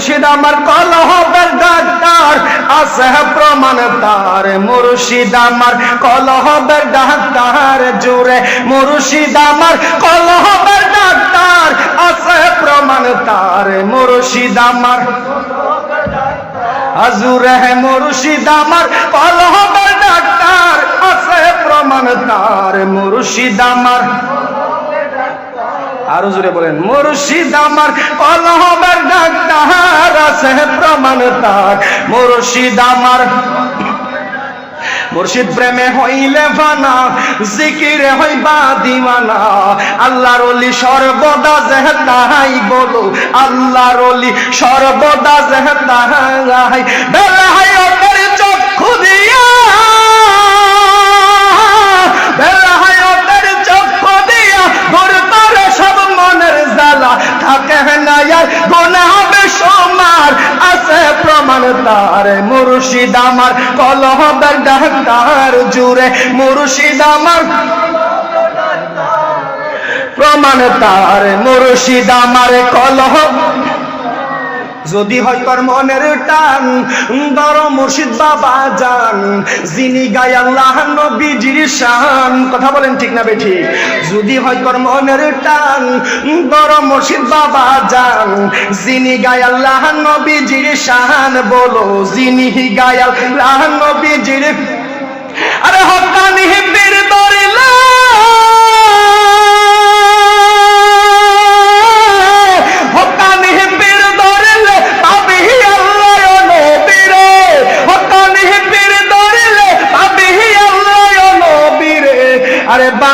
মুর্শিদ আমার কলহবের ডাক্তার, আছে প্রমাণ তার মুর্শিদ আমার কলহবের ডাক্তার, জুড়ে মুর্শিদ আমার কলহবের ডাক্তার, আছে প্রমাণ তার মুর্শিদ আমার হাজুরে মুর্শিদ আমার কলহবের ডাক্তার, আছে প্রমাণ তার মুর্শিদ আমার আরও জোরে বলেন, মুর্শিদ আমার কলহবের ডাক্তার। আছে প্রমাণ তার মুর্শিদ আমার। মুর্শিদ প্রেমে হইলে ফানা, জিকিরে হইবা দিওয়ানা। আল্লাহর অলি সর্বদা জেহতাই বলো, আল্লাহর অলি সর্বদা জেহতাই বেলাহাই বেলা চক্ষু তার মুর্শিদ আমার কলহবের ডাক্তার জুড়ে মুর্শিদ আমার প্রমাণ তার মুর্শিদ আমার কলহ যদি হয় তোর মনের টান দর মুর্শিদ বাবা জান যিনি গায় আল্লাহ নবীজির শান। কথা বলেন ঠিক না বেঠি? যদি হয় তোর মনের টান দর মুর্শিদ বাবা জান যিনি গায় আল্লাহ নবীজির শান। বলো, যিনি গায় আল্লাহ নবীজির আরে হকানি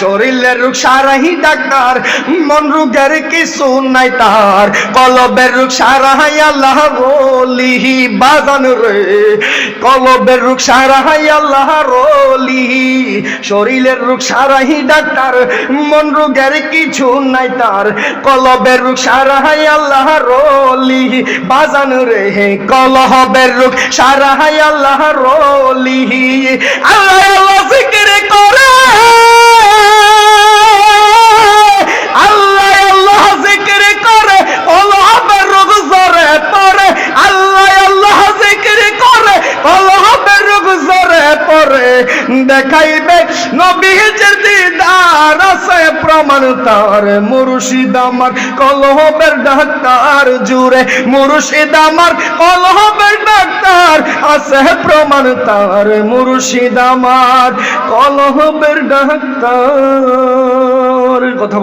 শরীরের রোগ সারাহি ডাক্তার, মন রোগের কিছু নাই তার কলবের রোগ সারাহাই আল্লাহ রলিহি বাজান রে। কলবের রোগ সারাহাই আল্লাহ রলিহি শরীরের রোগ সারাহি ডাক্তার, মন রোগের কিছু নাই তার কলবের রোগ সারাহাই আল্লাহ রলিহি বাজান রে। কলহবের রোগ সারাহাই আল্লাহ রলিহি দেখাইবে। নবীজের দিদার আছে, প্রমাণ তার মুর্শিদ আমার, কলহবের ডাক্তার জুড়ে মুর্শিদ আমার, কলহবের ডাক্তার আছে, প্রমাণ তার মুর্শিদ আমার, কলহবের ডাক্তার। কথা